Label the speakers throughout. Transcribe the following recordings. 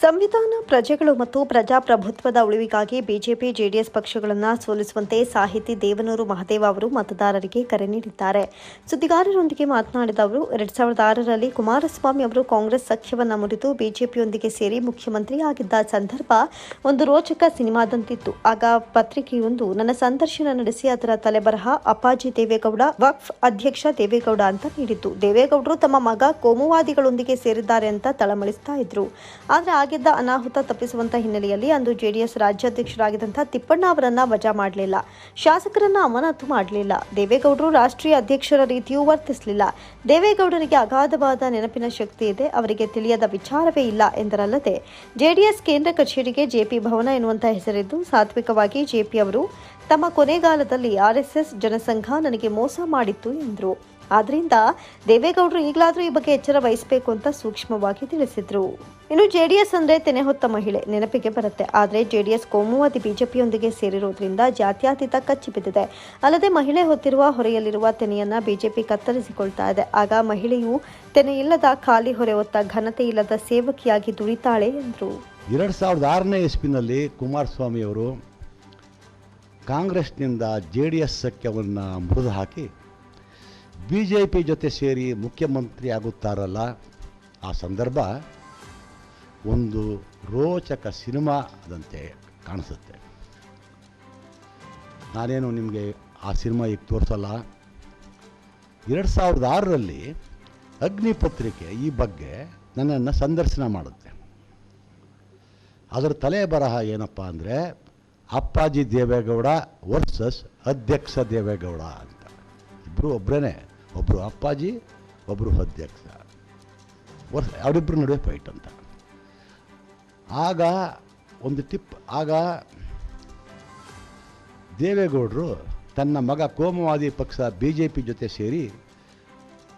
Speaker 1: ಸಂವಿಧಾನ, ಪ್ರಜೆಗಳು ಮತ್ತು ಪ್ರಜಾಪ್ರಭುತ್ವದ ಉಳಿವಿಗಾಗಿ ಬಿಜೆಪಿ, ಜೆಡಿಎಸ್ ಪಕ್ಷಗಳನ್ನು ಸೋಲಿಸುವಂತೆ ಸಾಹಿತಿ ದೇವನೂರು ಮಹದೇವ ಅವರು ಮತದಾರರಿಗೆ ಕರೆ ನೀಡಿದ್ದಾರೆ. ಸುದ್ದಿಗಾರರೊಂದಿಗೆ ಮಾತನಾಡಿದ ಅವರು, ಎರಡ್ ಸಾವಿರದ ಆರರಲ್ಲಿ ಕುಮಾರಸ್ವಾಮಿ ಅವರು ಕಾಂಗ್ರೆಸ್ ಸಖ್ಯವನ್ನು ಮುರಿದು ಬಿಜೆಪಿಯೊಂದಿಗೆ ಸೇರಿ ಮುಖ್ಯಮಂತ್ರಿ ಆಗಿದ್ದ ಸಂದರ್ಭ ಒಂದು ರೋಚಕ ಸಿನಿಮಾದಂತಿತ್ತು. ಆಗ ಪತ್ರಿಕೆಯೊಂದು ನನ್ನ ಸಂದರ್ಶನ ನಡೆಸಿ ಅದರ ತಲೆಬರಹ ಅಪ್ಪಾಜಿ ದೇವೇಗೌಡ, ವಕ್ಫ್ ಅಧ್ಯಕ್ಷ ದೇವೇಗೌಡ ಅಂತ ನೀಡಿತ್ತು. ದೇವೇಗೌಡರು ತಮ್ಮ ಮಗ ಕೋಮುವಾದಿಗಳೊಂದಿಗೆ ಸೇರಿದ್ದಾರೆ ಅಂತ ತಳಮಳಿಸ್ತಾ ಇದ್ರು. ಆದರೆ ಆಗಿದ್ದ ಅನಾಹುತ ತಪ್ಪಿಸುವಂತ ಹಿನ್ನೆಲೆಯಲ್ಲಿ ಅಂದು ಜೆಡಿಎಸ್ ರಾಜ್ಯಾಧ್ಯಕ್ಷರಾಗಿದ್ದಂಥ ತಿಪ್ಪಣ್ಣ ಅವರನ್ನ ವಜಾ ಮಾಡಲಿಲ್ಲ. ಶಾಸಕರನ್ನ ಅಮಾನತು ಮಾಡಲಿಲ್ಲ. ದೇವೇಗೌಡರು ರಾಷ್ಟ್ರೀಯ ಅಧ್ಯಕ್ಷರ ರೀತಿಯೂ ವರ್ತಿಸಲಿಲ್ಲ. ದೇವೇಗೌಡರಿಗೆ ಅಗಾಧವಾದ ನೆನಪಿನ ಶಕ್ತಿ ಇದೆ. ಅವರಿಗೆ ತಿಳಿಯದ ವಿಚಾರವೇ ಇಲ್ಲ ಎಂದರಲ್ಲದೆ ಜೆಡಿಎಸ್ ಕೇಂದ್ರ ಕಚೇರಿಗೆ ಜೆಪಿ ಭವನ ಎನ್ನುವಂತಹ ಹೆಸರಿದ್ದು, ಸಾತ್ವಿಕವಾಗಿ ಜೆಪಿ ಅವರು ತಮ್ಮ ಕೊನೆಗಾಲದಲ್ಲಿ ಆರ್ಎಸ್ಎಸ್ ಜನಸಂಘ ನನಗೆ ಮೋಸ ಮಾಡಿತ್ತು ಎಂದರು. ಆದ್ರಿಂದ ದೇವೇಗೌಡರು ಈಗಲಾದರೂ ಈ ಬಗ್ಗೆ ಎಚ್ಚರ ವಹಿಸಬೇಕು ಅಂತ ಸೂಕ್ಷ್ಮವಾಗಿ ತಿಳಿಸಿದ್ರು. ಇನ್ನು ಜೆಡಿಎಸ್ ಅಂದ್ರೆ ತೆನೆ ಹೊತ್ತ ಮಹಿಳೆ ನೆನಪಿಗೆ ಬರುತ್ತೆ. ಆದರೆ ಜೆಡಿಎಸ್ ಕೋಮುವಾದಿ ಬಿಜೆಪಿಯೊಂದಿಗೆ ಸೇರಿರೋದ್ರಿಂದ ಜಾತ್ಯಾತೀತ ಕಚ್ಚಿ ಬಿದ್ದಿದೆ. ಅಲ್ಲದೆ ಮಹಿಳೆ ಹೊತ್ತಿರುವ ಹೊರೆಯಲ್ಲಿರುವ ತೆನೆಯನ್ನ ಬಿಜೆಪಿ ಕತ್ತರಿಸಿಕೊಳ್ತಾ ಇದೆ. ಆಗ ಮಹಿಳೆಯು ತೆನೆ ಇಲ್ಲದ ಖಾಲಿ ಹೊರೆ ಹೊತ್ತ ಘನತೆ ಇಲ್ಲದ ಸೇವಕಿಯಾಗಿ ದುಡಿತಾಳೆ ಎಂದರು.
Speaker 2: ಎರಡು ಸಾವಿರದ ಆರನೇ ಇಸ್ವಿನಲ್ಲಿ ಕುಮಾರಸ್ವಾಮಿ ಅವರು ಕಾಂಗ್ರೆಸ್ನಿಂದ ಜೆ ಡಿ ಎಸ್ ಸಖ್ಯವನ್ನು ಮುರಿದು ಹಾಕಿ ಬಿ ಜೆ ಪಿ ಜೊತೆ ಸೇರಿ ಮುಖ್ಯಮಂತ್ರಿ ಆಗುತ್ತಾರಲ್ಲ, ಆ ಸಂದರ್ಭ ಒಂದು ರೋಚಕ ಸಿನಿಮಾ ಅದಂತೆ ಕಾಣಿಸುತ್ತೆ. ನಾನೇನು ನಿಮಗೆ ಆ ಸಿನಿಮಾ ಈಗ ತೋರಿಸಲ್ಲ. ಎರಡು ಸಾವಿರದ ಆರರಲ್ಲಿ ಅಗ್ನಿ ಪತ್ರಿಕೆ ಈ ಬಗ್ಗೆ ನನ್ನನ್ನು ಸಂದರ್ಶನ ಮಾಡುತ್ತೆ. ಅದರ ತಲೆ ಬರಹ ಏನಪ್ಪ ಅಂದರೆ ಅಪ್ಪಾಜಿ ದೇವೇಗೌಡ ವರ್ಸಸ್ ಅಧ್ಯಕ್ಷ ದೇವೇಗೌಡ ಅಂತ. ಇಬ್ಬರು ಒಬ್ಬರೇ ಒಬ್ಬರು ಅಪ್ಪಾಜಿ ಒಬ್ಬರು ಅಧ್ಯಕ್ಷ. ವರ್ಷ ಅವರಿಬ್ಬರ ನಡುವೆ ಫೈಟ್ ಅಂತ. ಆಗ ಒಂದು ಟಿಪ್, ಆಗ ದೇವೇಗೌಡರು ತನ್ನ ಮಗ ಕೋಮವಾದಿ ಪಕ್ಷ ಬಿ ಜೆ ಪಿ ಜೊತೆ ಸೇರಿ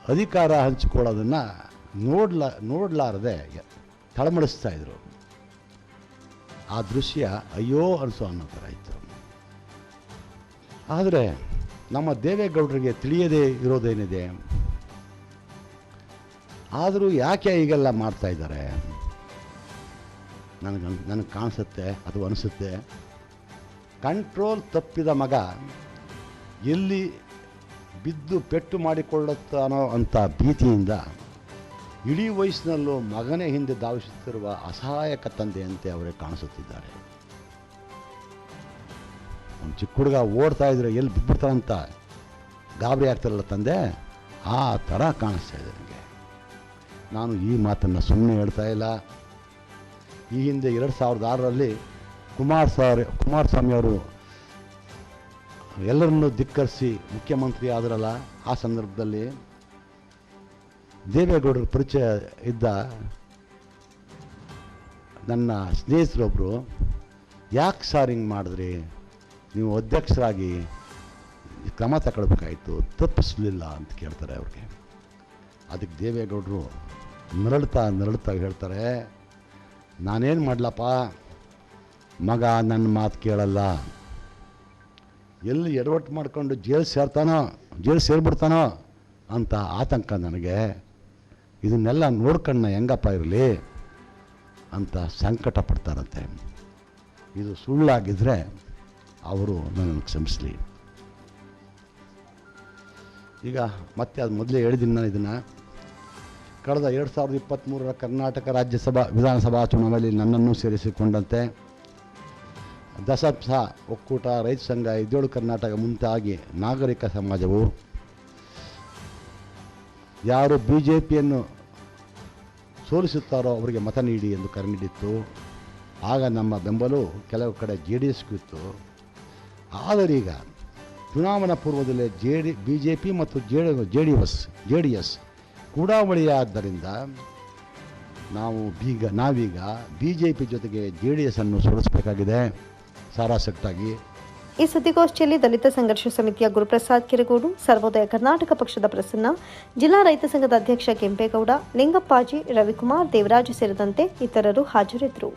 Speaker 2: ಅಧಿಕಾರ ಹಂಚಿಕೊಳ್ಳೋದನ್ನು ನೋಡ್ಲ, ನೋಡಲಾರದೆ ತಳಮಳಿಸ್ತಾ ಇದ್ರು. ಆ ದೃಶ್ಯ ಅಯ್ಯೋ ಅನಿಸೋ ಅನ್ನೋ ಥರ ಇತ್ತು. ಆದರೆ ನಮ್ಮ ದೇವೇಗೌಡರಿಗೆ ತಿಳಿಯದೇ ಇರೋದೇನಿದೆ? ಆದರೂ ಯಾಕೆ ಈಗೆಲ್ಲ ಮಾಡ್ತಾ ಇದ್ದಾರೆ? ನನಗೆ ನನಗೆ ಕಾಣಿಸುತ್ತೆ, ಅದು ಅನಿಸುತ್ತೆ. ಕಂಟ್ರೋಲ್ ತಪ್ಪಿದ ಮಗ ಎಲ್ಲಿ ಬಿದ್ದು ಪೆಟ್ಟು ಮಾಡಿಕೊಳ್ಳುತ್ತಾನೋ ಅಂತ ಭೀತಿಯಿಂದ ಇಡೀ ವಯಸ್ಸಿನಲ್ಲೂ ಮಗನೇ ಹಿಂದೆ ಧಾವಿಸುತ್ತಿರುವ ಅಸಹಾಯಕ ತಂದೆಯಂತೆ ಅವರೇ ಕಾಣಿಸುತ್ತಿದ್ದಾರೆ. ಒಂದು ಚಿಕ್ಕ ಹುಡುಗ ಓಡ್ತಾ ಇದ್ರೆ ಎಲ್ಲಿ ಬಿದ್ದುಬಿಡ್ತಾನಂತ ಗಾಬರಿ ಆಗ್ತಾರಲ್ಲ ತಂದೆ? ಆ ಥರ ಕಾಣಿಸ್ತಾ ಇದೆ ನನಗೆ. ನಾನು ಈ ಮಾತನ್ನು ಸುಮ್ಮನೆ ಹೇಳ್ತಾ ಇಲ್ಲ. ಈ ಹಿಂದೆ ಎರಡು ಸಾವಿರದ ಆರರಲ್ಲಿ ಕುಮಾರ್ ಸಾರ್ ಕುಮಾರಸ್ವಾಮಿ ಅವರು ಎಲ್ಲರನ್ನೂ ಧಿಕ್ಕರಿಸಿ ಮುಖ್ಯಮಂತ್ರಿ ಆದ್ರಲ್ಲ, ಆ ಸಂದರ್ಭದಲ್ಲಿ ದೇವೇಗೌಡರ ಪರಿಚಯ ಇದ್ದ ನನ್ನ ಸ್ನೇಹಿತರೊಬ್ಬರು ಯಾಕೆ ಸಾರ್ ಹಿಂಗೆ ಮಾಡಿದ್ರಿ? ನೀವು ಅಧ್ಯಕ್ಷರಾಗಿ ಕ್ರಮ ತಗೊಳ್ಬೇಕಾಯಿತು, ತಪ್ಪಿಸಲಿಲ್ಲ ಅಂತ ಕೇಳ್ತಾರೆ ಅವ್ರಿಗೆ. ಅದಕ್ಕೆ ದೇವೇಗೌಡರು ನರಳ್ತಾ ನರಳ್ತಾ ಹೇಳ್ತಾರೆ, ನಾನೇನು ಮಾಡಲಪ್ಪ? ಮಗ ನನ್ನ ಮಾತು ಕೇಳಲ್ಲ. ಎಲ್ಲಿ ಎಡವಟ್ಟು ಮಾಡ್ಕೊಂಡು ಜೈಲು ಸೇರ್ತಾನೋ ಜೈಲು ಸೇರಿಬಿಡ್ತಾನೋ ಅಂತ ಆತಂಕ ನನಗೆ. ಇದನ್ನೆಲ್ಲ ನೋಡ್ಕಣ್ಣ ಹೆಂಗಪ್ಪ ಇರಲಿ ಅಂತ ಸಂಕಟ ಪಡ್ತಾರಂತೆ. ಇದು ಸುಳ್ಳಾಗಿದ್ದರೆ ಅವರು ನನ್ನನ್ನು ಕ್ಷಮಿಸಲಿ. ಈಗ ಮತ್ತೆ ಅದು ಮೊದಲೇ ಹೇಳಿದ್ದೀನಿ ನಾನು ಇದನ್ನು. ಕಳೆದ ಎರಡು ಸಾವಿರದ ಇಪ್ಪತ್ತ್ಮೂರರ ಕರ್ನಾಟಕ ರಾಜ್ಯಸಭಾ, ವಿಧಾನಸಭಾ ಚುನಾವಣೆಯಲ್ಲಿ ನನ್ನನ್ನು ಸೇರಿಸಿಕೊಂಡಂತೆ. ದಸಪ್ಸ ಒಕ್ಕೂಟ, ರೈತ ಸಂಘ ಇದ್ದೇಳು ಕರ್ನಾಟಕ ಮುಂತಾಗಿ ನಾಗರಿಕ ಸಮಾಜವು ಯಾರು ಬಿ ಜೆ ಪಿಯನ್ನು ಸೋಲಿಸುತ್ತಾರೋ ಅವರಿಗೆ ಮತ ನೀಡಿ ಎಂದು ಕರೆ ನೀಡಿತ್ತು. ಆಗ ನಮ್ಮ ಬೆಂಬಲವು ಕೆಲವು ಕಡೆ ಜೆ ಡಿ ಎಸ್ಗೂ ಇತ್ತು. ಆದರೀಗ ಚುನಾವಣಾ ಪೂರ್ವದಲ್ಲೇ J D B J P ಮತ್ತು J J D S, J D S ಕೂಡಾವಳಿಯಾದ್ದರಿಂದ ನಾವು ಬೀಗ, ನಾವೀಗ ಬಿ ಜೆ ಪಿ ಜೊತೆಗೆ ಜೆ ಡಿ ಎಸ್ ಅನ್ನು ಸೋಲಿಸಬೇಕಾಗಿದೆ. ಸಾರಾಸಕ್ತಾಗಿ.
Speaker 1: ಈ ಸುದ್ದಿಗೋಷ್ಠಿಯಲ್ಲಿ ದಲಿತ ಸಂಘರ್ಷ ಸಮಿತಿಯ ಗುರುಪ್ರಸಾದ್ ಕಿರಗೋಡು, ಸರ್ವೋದಯ ಕರ್ನಾಟಕ ಪಕ್ಷದ ಪ್ರಸನ್ನ, ಜಿಲ್ಲಾ ರೈತ ಸಂಘದ ಅಧ್ಯಕ್ಷ ಕೆಂಪೇಗೌಡ, ಲಿಂಗಪ್ಪಾಜಿ, ರವಿಕುಮಾರ್, ದೇವರಾಜ್ ಸೇರಿದಂತೆ ಇತರರು ಹಾಜರಿದ್ದರು.